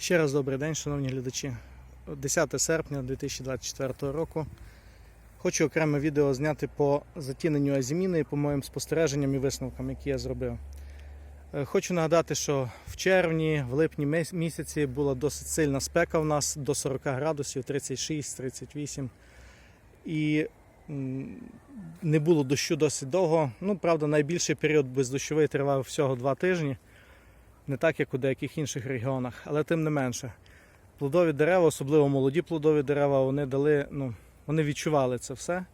Ще раз добрий день, шановні глядачі. 10 серпня 2024 року. Хочу окреме відео зняти по затіненню азіміни і по моїм спостереженням і висновкам, які я зробив. Е, Хочу нагадати, що в червні, в липні місяці була досить сильна спека в нас до 40 градусів, 36-38. І не було дощу досить довго. Ну, правда, найбільший період бездощовий тривав всього 2 тижні не так, як у деяких інших регіонах, але тим не менше. Плодові дерева, особливо молоді плодові дерева, вони дали, ну, вони відчували це все.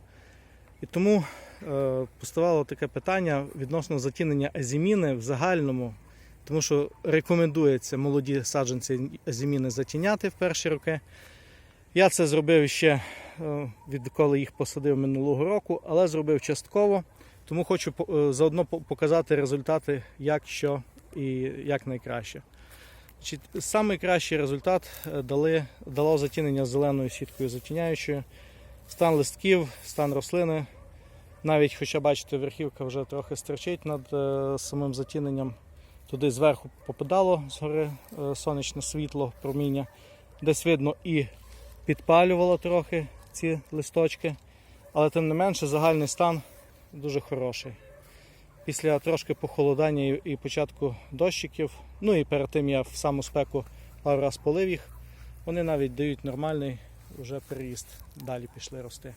І тому е, поставало таке питання відносно затінення азіміни в загальному, тому що рекомендується молоді саджанці азіміни затіняти в перші роки. Я це зробив ще е, відколи їх посадив минулого року, але зробив частково. Тому хочу е, заодно показати результати, як що і як найкраще. Значить, Самий кращий результат е, дали, дало затінення зеленою сіткою затіняючою. Стан листків, стан рослини. Навіть, хоча бачите, верхівка вже трохи стерчить над е, самим затіненням. Туди зверху попадало згори е, сонячне світло, проміння. Десь видно і підпалювало трохи ці листочки. Але тим не менше загальний стан дуже хороший після трошки похолодання і- початку дощиків, ну і перед тим я в саму спеку пару раз полив їх, вони навіть дають нормальний вже переїзд, далі пішли рости.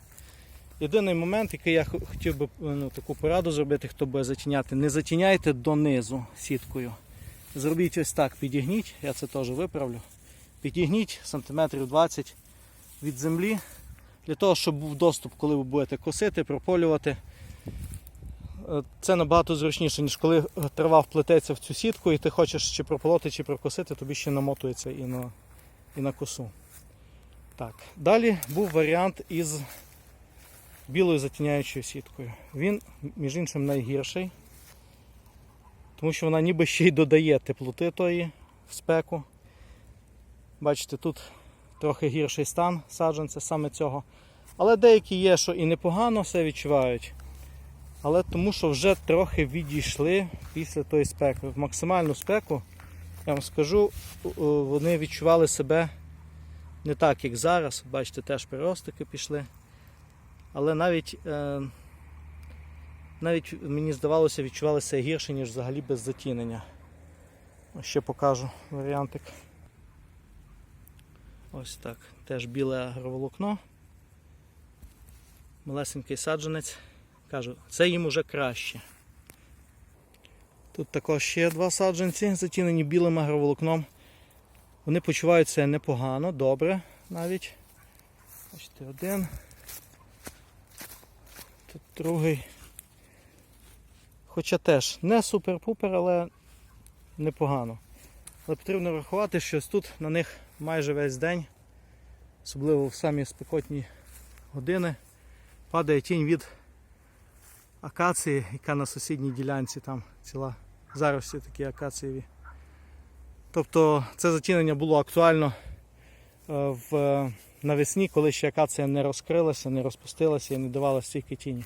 Єдиний момент, який я хотів би ну, таку пораду зробити, хто буде затіняти, не затіняйте донизу сіткою. Зробіть ось так, підігніть, я це теж виправлю. Підігніть сантиметрів 20 від землі, для того, щоб був доступ, коли ви будете косити, прополювати. Е, Це набагато зручніше, ніж коли трава вплететься в цю сітку і ти хочеш чи прополоти, чи прокосити, тобі ще намотується і на, і на косу. Так. Далі був варіант із білою затіняючою сіткою. Він, між іншим, найгірший, тому що вона ніби ще й додає теплоти тої в спеку. Бачите, тут трохи гірший стан саджанця саме цього. Але деякі є, що і непогано все відчувають але тому що вже трохи відійшли після тої спеки. В максимальну спеку, я вам скажу, вони відчували себе не так, як зараз. Бачите, теж приростики пішли. Але навіть, е, навіть мені здавалося, відчувалися гірше, ніж взагалі без затінення. Ще покажу варіантик. Ось так. Теж біле агроволокно. Малесенький саджанець. Кажу, це їм уже краще. Тут також ще два саджанці, затінені білим агроволокном. Вони почуваються непогано, добре навіть. Бачите, один. Тут другий. Хоча теж не супер-пупер, але непогано. Але потрібно врахувати, що тут на них майже весь день, особливо в самі спекотні години, падає тінь від акації, яка на сусідній ділянці там ціла зарості такі акацієві. Тобто це затінення було актуально е, в, навесні, коли ще акація не розкрилася, не розпустилася і не давала стільки тіні.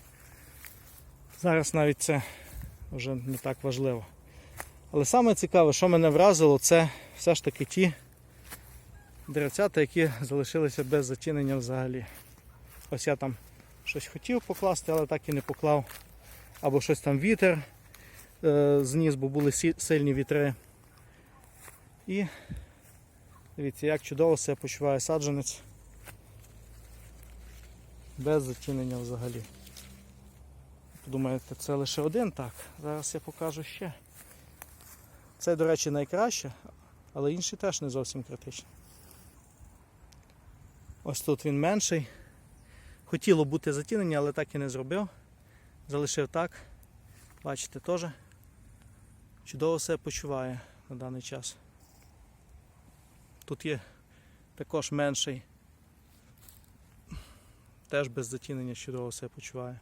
Зараз навіть це вже не так важливо. Але саме цікаве, що мене вразило, це все ж таки ті деревцята, які залишилися без затінення взагалі. Ось я там щось хотів покласти, але так і не поклав. Або щось там вітер е, зніс, бо були сильні вітри. І дивіться, як чудово себе почуває саджанець. Без затінення взагалі. Подумаєте, це лише один так. Зараз я покажу ще. Це, до речі, найкраще, але інші теж не зовсім критичні. Ось тут він менший. Хотіло бути затінення, але так і не зробив. Залишив так. Бачите, теж чудово себе почуває на даний час. Тут є також менший. Теж без затінення чудово себе почуває.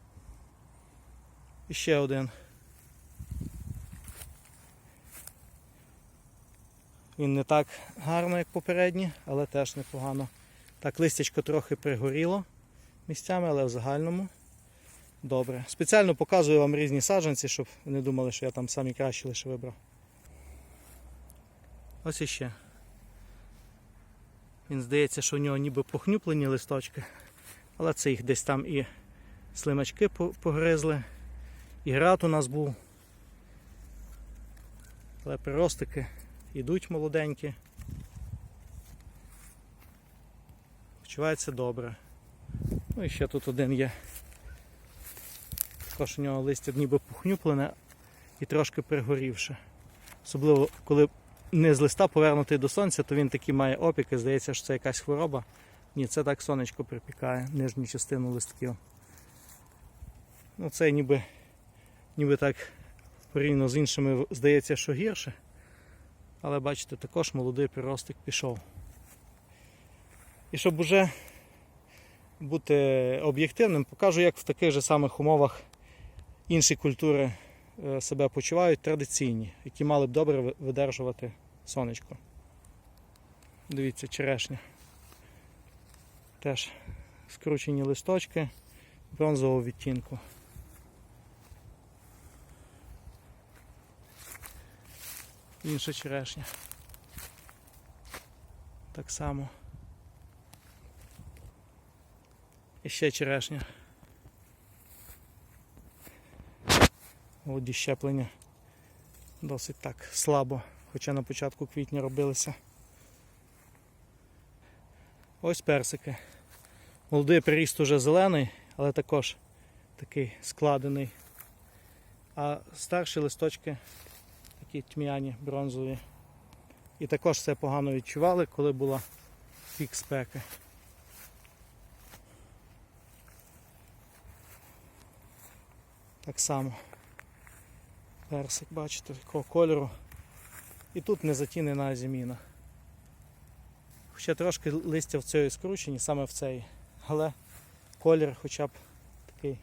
І ще один. Він не так гарно, як попередні, але теж непогано. Так, листячко трохи пригоріло місцями, але в загальному добре. Спеціально показую вам різні саджанці, щоб ви не думали, що я там самі кращі лише вибрав. Ось іще. Він здається, що в нього ніби похнюплені листочки, але це їх десь там і слимачки погризли, і град у нас був. Але приростики йдуть молоденькі. Почувається добре. Ну і ще тут один є. Також у нього листя ніби похнюплене і трошки пригорівше. Особливо, коли низ листа повернутий до сонця, то він такі має опіки, здається, що це якась хвороба. Ні, це так сонечко припікає нижню частину листків. Ну, це ніби, ніби так порівняно з іншими здається, що гірше. Але бачите, також молодий приростик пішов. І щоб уже бути об'єктивним, покажу, як в таких же самих умовах інші культури е, себе почувають традиційні, які мали б добре видержувати сонечко. Дивіться, черешня. Теж скручені листочки бронзового відтінку. Інша черешня. Так само. І ще черешня. Молоді щеплення досить так слабо, хоча на початку квітня робилися. Ось персики. Молодий приріст уже зелений, але також такий складений. А старші листочки такі тьмяні, бронзові. І також це погано відчували, коли була пік спеки. Так само. Персик, бачите, такого кольору. І тут не затінена азіміна. Хоча трошки листя в цій скручені, саме в цей, але колір хоча б такий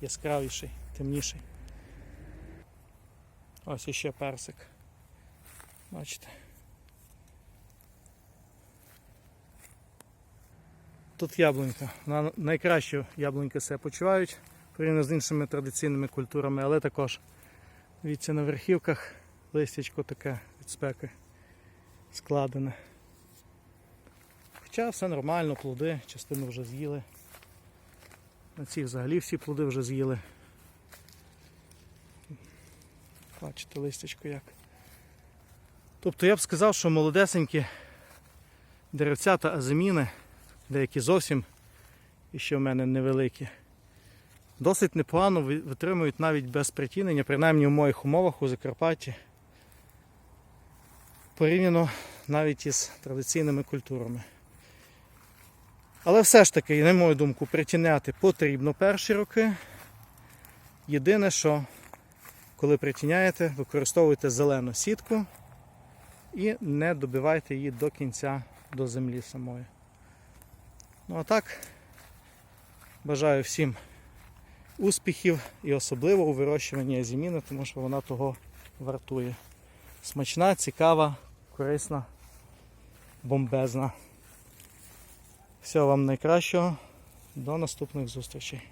яскравіший, темніший. Ось іще персик. Бачите. Тут яблунька. Вона найкраще яблуньки себе почувають порівняно з іншими традиційними культурами, але також дивіться на верхівках листячко таке від спеки складене. Хоча все нормально, плоди, частину вже з'їли. На ці взагалі всі плоди вже з'їли. Бачите, листячко як. Тобто я б сказав, що молодесенькі деревця та азиміни, деякі зовсім і ще в мене невеликі, досить непогано витримують навіть без притінення, принаймні в моїх умовах у Закарпатті. Порівняно навіть із традиційними культурами. Але все ж таки, на мою думку, притіняти потрібно перші роки. Єдине, що коли притіняєте, використовуйте зелену сітку і не добивайте її до кінця до землі самої. Ну а так, бажаю всім успіхів і особливо у вирощуванні азіміни, тому що вона того вартує. Смачна, цікава, корисна, бомбезна. Всього вам найкращого. До наступних зустрічей.